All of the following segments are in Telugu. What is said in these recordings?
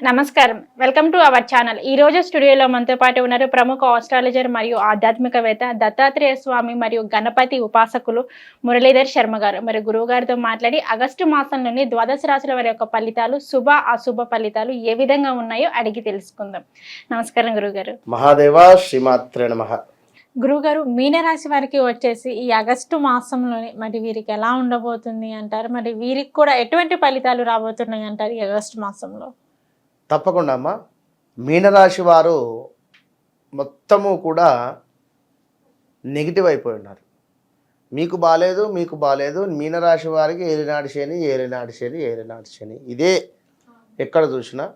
నమస్కారం. వెల్కమ్ టు అవర్ ఛానల్ ఈ రోజు స్టూడియోలో మనతో పాటు ఉన్నారు ప్రముఖ ఆస్ట్రాలజర్ మరియు ఆధ్యాత్మికవేత్త దత్తాత్రేయ స్వామి మరియు గణపతి ఉపాసకులు మురళీధర్ శర్మ గారు. మరి గురువు గారితో మాట్లాడి ఆగస్టు మాసంలోని ద్వాదశ రాశుల వారి యొక్క ఫలితాలు శుభ అశుభ ఫలితాలు ఏ విధంగా ఉన్నాయో అడిగి తెలుసుకుందాం. నమస్కారం గురుగారు మహాదేవ శ్రీమాత్రే నమ. గురుగారు మీనరాశి వారికి వచ్చేసి ఈ ఆగస్టు మాసంలోని మరి వీరికి ఎలా ఉండబోతుంది అంటారు? మరి వీరికి కూడా ఎటువంటి ఫలితాలు రాబోతున్నాయి అంటారు ఈ ఆగస్టు మాసంలో? తప్పకుండా అమ్మా. మీనరాశి వారు మొత్తము కూడా నెగిటివ్ అయిపోయి ఉన్నారు. మీకు బాగాలేదు మీకు బాగాలేదు మీనరాశి వారికి ఏలినాటి శని ఏలినాటి శని ఏలినాటి శని. ఇదే ఎక్కడ చూసినా.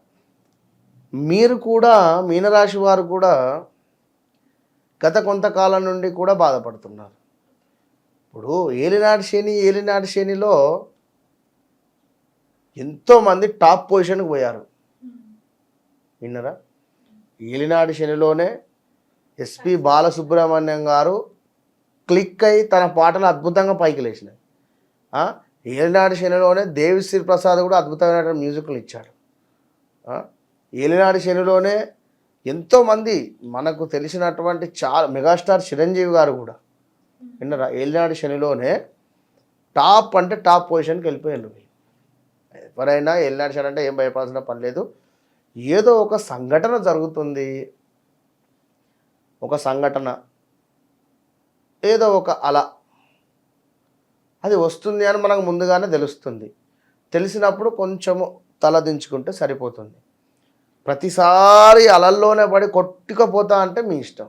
మీరు కూడా మీనరాశి వారు కూడా గత కొంతకాలం నుండి కూడా బాధపడుతున్నారు. ఇప్పుడు ఏలినాటి శని ఏలినాటి శనిలో ఎంతోమంది టాప్ పొజిషన్కి పోయారు. విన్నరా? ఏలినాడు శనిలోనే ఎస్పి బాలసుబ్రహ్మణ్యం గారు క్లిక్ అయి తన పాటలు అద్భుతంగా పైకి లేచినాయి ఏలినాడు శనిలోనే దేవిశ్రీ ప్రసాద్ కూడా అద్భుతమైన మ్యూజిక్లు ఇచ్చాడు. ఏలినాడు శనిలోనే ఎంతోమంది మనకు తెలిసినటువంటి చాలా మెగాస్టార్ చిరంజీవి గారు కూడా విన్నరా? ఏలినాడు శనిలోనే టాప్ అంటే టాప్ పొజిషన్కి వెళ్ళిపోయారు ఎవరైనా ఏలినాడు శని అంటే ఏం భయపడాల్సిన పని లేదు. ఏదో ఒక సంఘటన జరుగుతుంది. ఒక సంఘటన. ఏదో ఒక అల. అది వస్తుంది అని మనకు ముందుగానే తెలుస్తుంది. తెలిసినప్పుడు కొంచెము తలదించుకుంటే సరిపోతుంది. ప్రతిసారి అలల్లోనే పడి కొట్టుకపోతా అంటే మీ ఇష్టం.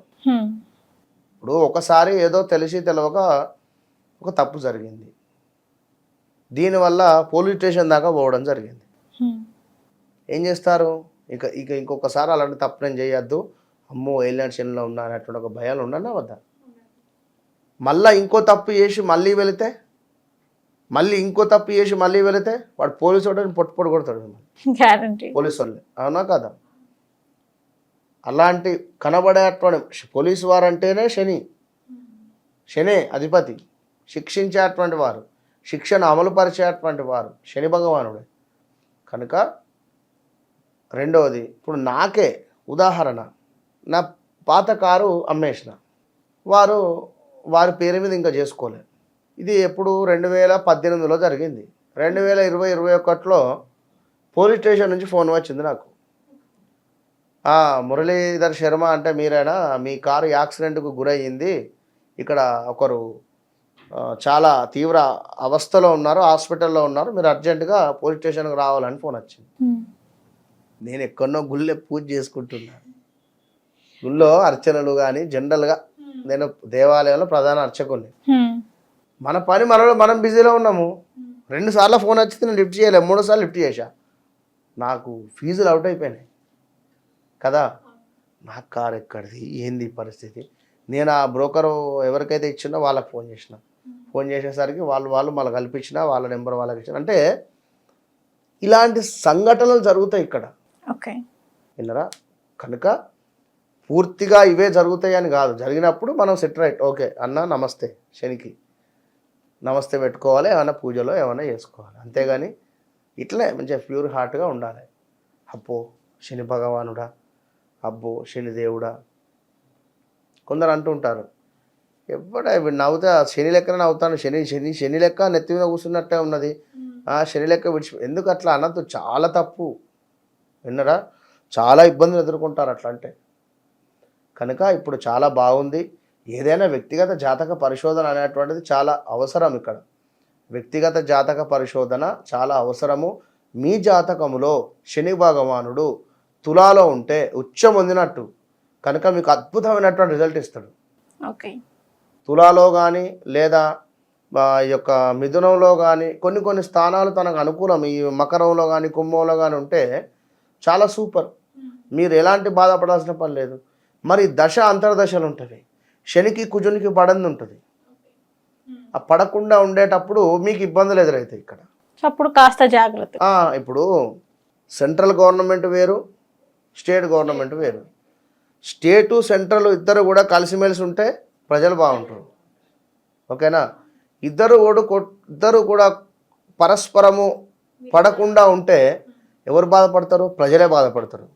ఇప్పుడు ఒకసారి ఏదో తెలిసి తెలవక ఒక తప్పు జరిగింది. దీనివల్ల పోలీస్ స్టేషన్ దాకా పోవడం జరిగింది. ఏం చేస్తారు? ఇక ఇక ఇంకొకసారి అలాంటి తప్పు నేను చేయొద్దు. అమ్మో ఏలియన్ శనిలో ఉన్నా అనేటువంటి ఒక భయాలు ఉండనా వద్దా? మళ్ళీ ఇంకో తప్పు చేసి మళ్ళీ వెళితే? మళ్ళీ ఇంకో తప్పు చేసి మళ్ళీ వెళితే? వాడు పోలీసు వాడిని పొట్టు పొట్టు కొడతాడు గ్యారంటీ పోలీసు వాళ్ళని. అవునా కదా? అలాంటి కనబడేటువంటి పోలీసు వారు అంటేనే శని. శనే అధిపతి. శిక్షించేటువంటి వారు. శిక్షను అమలుపరిచేటువంటి వారు. శని భగవానుడే. కనుక రెండవది ఇప్పుడు నాకే ఉదాహరణ. నా పాత కారు అమ్మేసిన. వారు వారి పేరు మీద ఇంకా చేసుకోలేదు ఇది ఎప్పుడు రెండు వేల పద్దెనిమిదిలో జరిగింది. రెండు వేల ఇరవై ఇరవై ఒకటిలో పోలీస్ స్టేషన్ నుంచి ఫోన్ వచ్చింది నాకు. మురళీధర్ శర్మ అంటే మీరేనా? మీ కారు యాక్సిడెంట్కు గురయ్యింది ఇక్కడ ఒకరు చాలా తీవ్ర అవస్థలో ఉన్నారు హాస్పిటల్లో ఉన్నారు. మీరు అర్జెంటుగా పోలీస్ స్టేషన్కి రావాలని ఫోన్ వచ్చింది. నేను ఎక్కడో గుళ్ళే పూజ చేసుకుంటున్నా. గుళ్ళో అర్చనలు కానీ జనరల్గా నేను దేవాలయంలో ప్రధాన అర్చకుని మన పని మనలో మనం బిజీలో ఉన్నాము. రెండు సార్లు ఫోన్ వచ్చింది నేను లిఫ్ట్ చేయలేము మూడో సార్లు లిఫ్ట్ చేశా. నాకు ఫీజులు అవుట్ అయిపోయినాయి. కదా? నా కార్ ఎక్కడిది? ఏంది పరిస్థితి? నేను ఆ బ్రోకర్ ఎవరికైతే ఇచ్చినో వాళ్ళకి ఫోన్ చేసిన. ఫోన్ చేసేసరికి వాళ్ళు వాళ్ళు మళ్ళీ కల్పించిన వాళ్ళ నెంబర్ వాళ్ళకి ఇచ్చిన. అంటే ఇలాంటి సంఘటనలు జరుగుతాయి ఇక్కడ. ఓకే. విన్నరా? కనుక పూర్తిగా ఇవే జరుగుతాయి అని కాదు. జరిగినప్పుడు మనం సెట్ రైట్. ఓకే అన్న నమస్తే శనికి. నమస్తే పెట్టుకోవాలి ఏమైనా పూజలో ఏమైనా చేసుకోవాలి. అంతేగాని ఇట్లే మంచిగా ప్యూర్ హార్ట్గా ఉండాలి. అబ్బో శని భగవానుడా. అబ్బో శని దేవుడా. కొందరు అంటుంటారు ఎప్పుడ నవ్వుతే ఆ శని లెక్కన నవ్వుతాను శని శని శని లెక్క నెత్తి మీద కూర్చున్నట్టే ఉన్నది. ఆ శని లెక్క విడిచి ఎందుకు అట్లా అనద్దు చాలా తప్పు. విన్నరా? చాలా ఇబ్బందులు ఎదుర్కొంటారు అట్లా అంటే కనుక ఇప్పుడు చాలా బాగుంది. ఏదైనా వ్యక్తిగత జాతక పరిశోధన అనేటువంటిది చాలా అవసరం ఇక్కడ. వ్యక్తిగత జాతక పరిశోధన చాలా అవసరము. మీ జాతకములో శని భగవానుడు తులాలో ఉంటే ఉచ్చం పొందినట్టు కనుక మీకు అద్భుతమైనటువంటి రిజల్ట్ ఇస్తాడు. ఓకే. తులాలో కానీ లేదా ఈ యొక్క మిథునంలో కానీ కొన్ని కొన్ని స్థానాలు తనకు అనుకూలం. ఈ మకరంలో కానీ కుంభంలో కానీ ఉంటే చాలా సూపర్. మీరు ఎలాంటి బాధపడాల్సిన పని లేదు. మరి దశ అంతర్దశలు ఉంటుంది. శనికి కుజునికి పడంది ఉంటుంది. ఆ పడకుండా ఉండేటప్పుడు మీకు ఇబ్బందులు ఎదురవుతాయి ఇక్కడ. అప్పుడు కాస్త జాగ్రత్త. ఇప్పుడు సెంట్రల్ గవర్నమెంట్ వేరు స్టేట్ గవర్నమెంట్ వేరు. స్టేటు సెంట్రల్ ఇద్దరు కూడా కలిసిమెలిసి ఉంటే ప్రజలు బాగుంటారు. ఓకేనా? ఇద్దరు కూడా ఇద్దరు కూడా పరస్పరము పడకుండా ఉంటే ఎవరు బాధపడతారు? ప్రజలే బాధపడతారు.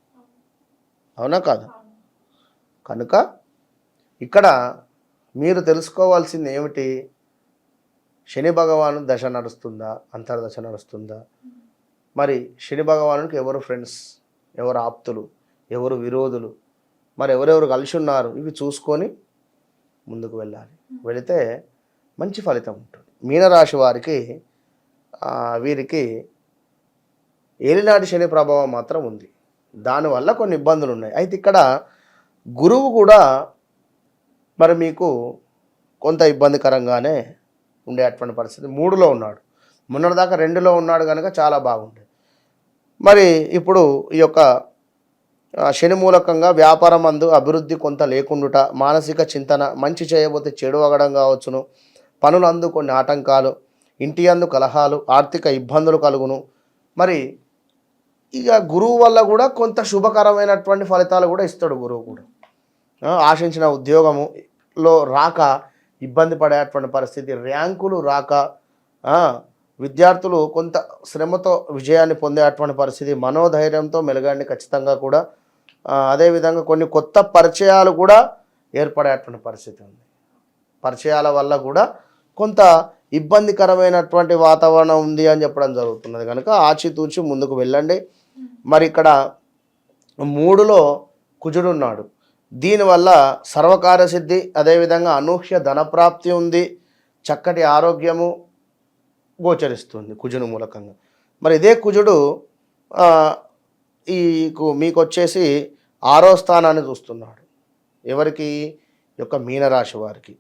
అవునా కాదు? కనుక ఇక్కడ మీరు తెలుసుకోవాల్సింది ఏమిటి? శని భగవాను దశ నడుస్తుందా? అంతర్దశ నడుస్తుందా? మరి శని భగవానుకి ఎవరు ఫ్రెండ్స్ ఎవరు ఆప్తులు? ఎవరు విరోధులు? మరి ఎవరెవరు కలిసి ఉన్నారు ఇవి చూసుకొని ముందుకు వెళ్ళాలి. వెళితే మంచి ఫలితం ఉంటుంది. మీనరాశి వారికి వీరికి ఏలినాటి శని ప్రభావం మాత్రం ఉంది. దానివల్ల కొన్ని ఇబ్బందులు ఉన్నాయి అయితే ఇక్కడ గురువు కూడా మరి మీకు కొంత ఇబ్బందికరంగానే ఉండేటువంటి పరిస్థితి. మూడులో ఉన్నాడు. మొన్నటిదాకా రెండులో ఉన్నాడు కనుక చాలా బాగుండే. మరి ఇప్పుడు ఈ యొక్క శని మూలకంగా వ్యాపారం అందు అభివృద్ధి కొంత లేకుండుట మానసిక చింతన మంచి చేయబోతే చెడు అగడం కావచ్చును పనులందు కొన్ని ఆటంకాలు ఇంటి అందు కలహాలు ఆర్థిక ఇబ్బందులు కలుగును. మరి ఇక గురువు వల్ల కూడా కొంత శుభకరమైనటువంటి ఫలితాలు కూడా ఇస్తాడు గురువు కూడా. ఆశించిన ఉద్యోగములో రాక ఇబ్బంది పడేటువంటి పరిస్థితి ర్యాంకులు రాక విద్యార్థులు కొంత శ్రమతో విజయాన్ని పొందేటువంటి పరిస్థితి మనోధైర్యంతో మెలగాన్ని ఖచ్చితంగా కూడా అదేవిధంగా కొన్ని కొత్త పరిచయాలు కూడా ఏర్పడేటువంటి పరిస్థితి ఉంది. పరిచయాల వల్ల కూడా కొంత ఇబ్బందికరమైనటువంటి వాతావరణం ఉంది అని చెప్పడం జరుగుతున్నది. కనుక ఆచితూచి ముందుకు వెళ్ళండి. మరి ఇక్కడ మూడులో కుజుడు ఉన్నాడు. దీనివల్ల సర్వకార్యసిద్ధి అదేవిధంగా అనూహ్య ధనప్రాప్తి ఉంది చక్కటి ఆరోగ్యము గోచరిస్తుంది కుజుడు మూలకంగా. మరి ఇదే కుజుడు ఈ కు- మీకు వచ్చేసి ఆరో స్థానాన్ని చూస్తున్నాడు. ఎవరికి? యొక్క మీనరాశి వారికి.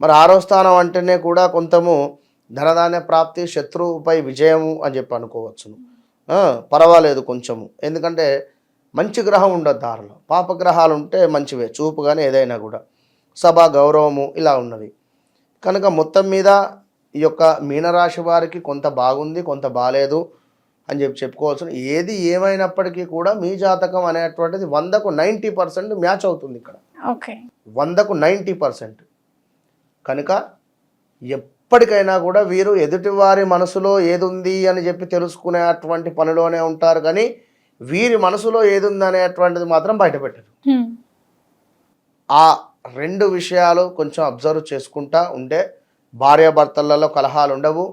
మరి ఆరో స్థానం అంటేనే కూడా కొంతము ధనధాన్య ప్రాప్తి శత్రువుపై విజయము అని చెప్పి అనుకోవచ్చును. పర్వాలేదు కొంచెము. ఎందుకంటే మంచి గ్రహం ఉండదు దారిలో. పాపగ్రహాలు ఉంటే మంచివే చూపు కానీ ఏదైనా కూడా. సభ గౌరవము ఇలా ఉన్నవి కనుక మొత్తం మీద ఈ యొక్క మీనరాశి వారికి కొంత బాగుంది కొంత బాగాలేదు అని చెప్పి చెప్పుకోవచ్చు ఏది ఏమైనప్పటికీ కూడా మీ జాతకం అనేటువంటిది వందకు నైంటీ పర్సెంట్ మ్యాచ్ అవుతుంది ఇక్కడ. ఓకే. వందకు నైంటీ పర్సెంట్. కనుక ఎప్పటికైనా కూడా వీరు ఎదుటివారి మనసులో ఏది ఉంది అని చెప్పి తెలుసుకునేటువంటి పనిలోనే ఉంటారు కానీ వీరి మనసులో ఏది ఉంది అనేటువంటిది మాత్రం బయటపెట్టరు. ఆ రెండు విషయాలు కొంచెం అబ్జర్వ్ చేసుకుంటా ఉంటే భార్యాభర్తలలో కలహాలు ఉండవు.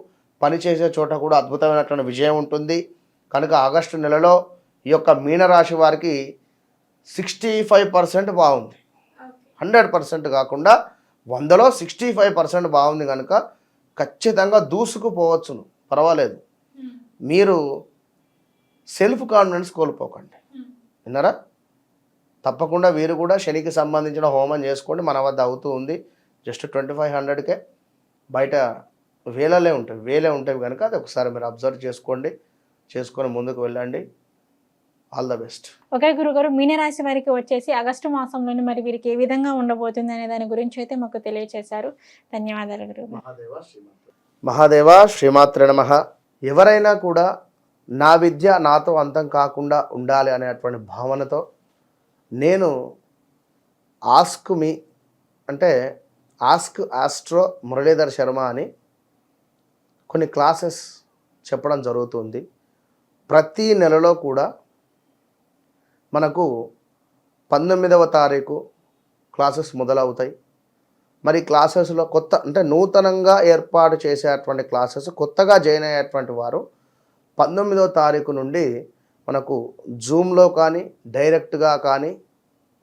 పని చేసే చోట కూడా అద్భుతమైనటువంటి విజయం ఉంటుంది. కనుక ఆగస్టు నెలలో ఈ యొక్క మీనరాశి వారికి సిక్స్టీ ఫైవ్ పర్సెంట్ బాగుంది. హండ్రెడ్ పర్సెంట్ కాకుండా వందలో సిక్స్టీ ఫైవ్ పర్సెంట్ బాగుంది కనుక ఖచ్చితంగా దూసుకుపోవచ్చును. పర్వాలేదు. మీరు సెల్ఫ్ కాన్ఫిడెన్స్ కోల్పోకండి. విన్నారా? తప్పకుండా వీరు కూడా శనికి సంబంధించిన హోమం చేసుకోండి. మన వద్ద అవుతూ ఉంది. జస్ట్ ట్వంటీ ఫైవ్ హండ్రెడ్కే బయట వేలలే ఉంటాయి. వేలే ఉంటాయి కనుక అది ఒకసారి మీరు అబ్జర్వ్ చేసుకోండి. చేసుకొని ముందుకు వెళ్ళండి. All the best. ఓకే గురుగారు మీనరాశి వారికి వచ్చేసి ఆగస్టు మాసంలోని మరి వీరికి ఏ విధంగా ఉండబోతుంది అనే దాని గురించి అయితే మాకు తెలియజేశారు ధన్యవాదాలు గురువు మహాదేవ శ్రీమాత్ర నమ. ఎవరైనా కూడా నా విద్య నాతో అంతం కాకుండా ఉండాలి అనేటువంటి భావనతో నేను ఆస్క్ మీ అంటే ఆస్క్ ఆస్ట్రో మురళీధర్ శర్మ అని కొన్ని క్లాసెస్ చెప్పడం జరుగుతుంది. ప్రతి నెలలో కూడా మనకు పంతొమ్మిదవ తారీఖు క్లాసెస్ మొదలవుతాయి. మరి క్లాసెస్లో కొత్త అంటే నూతనంగా ఏర్పాటు చేసేటువంటి క్లాసెస్ కొత్తగా జాయిన్ అయ్యేటువంటి వారు పంతొమ్మిదవ తారీఖు నుండి మనకు జూమ్లో కానీ డైరెక్ట్గా కానీ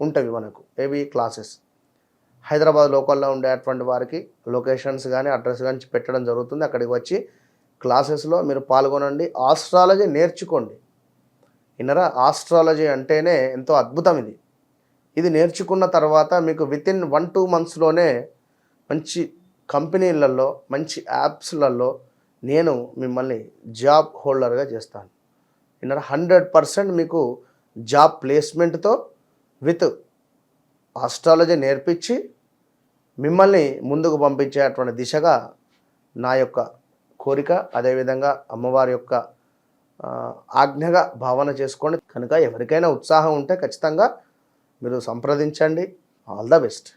ఉంటవి మనకు ఏవి క్లాసెస్. హైదరాబాద్ లోకల్లో ఉండేటువంటి వారికి లొకేషన్స్ కానీ అడ్రస్ కానీ పెట్టడం జరుగుతుంది. అక్కడికి వచ్చి క్లాసెస్లో మీరు పాల్గొనండి. ఆస్ట్రాలజీ నేర్చుకోండి. ఇన్నరా ఆస్ట్రాలజీ అంటేనే ఎంతో అద్భుతం ఇది. ఇది నేర్చుకున్న తర్వాత మీకు విత్ ఇన్ వన్ టూ మంత్స్లోనే మంచి కంపెనీలలో మంచి యాప్స్లలో నేను మిమ్మల్ని జాబ్ హోల్డర్గా చేస్తాను. ఇన్నర హండ్రెడ్ పర్సెంట్ మీకు జాబ్ ప్లేస్మెంట్తో విత్ ఆస్ట్రాలజీ నేర్పించి మిమ్మల్ని ముందుకు పంపించేటువంటి దిశగా నా యొక్క కోరిక అదేవిధంగా అమ్మవారి యొక్క ఆజ్ఞగా భావన చేసుకోండి. కనుక ఎవరికైనా ఉత్సాహం ఉంటే ఖచ్చితంగా మీరు సంప్రదించండి. All the best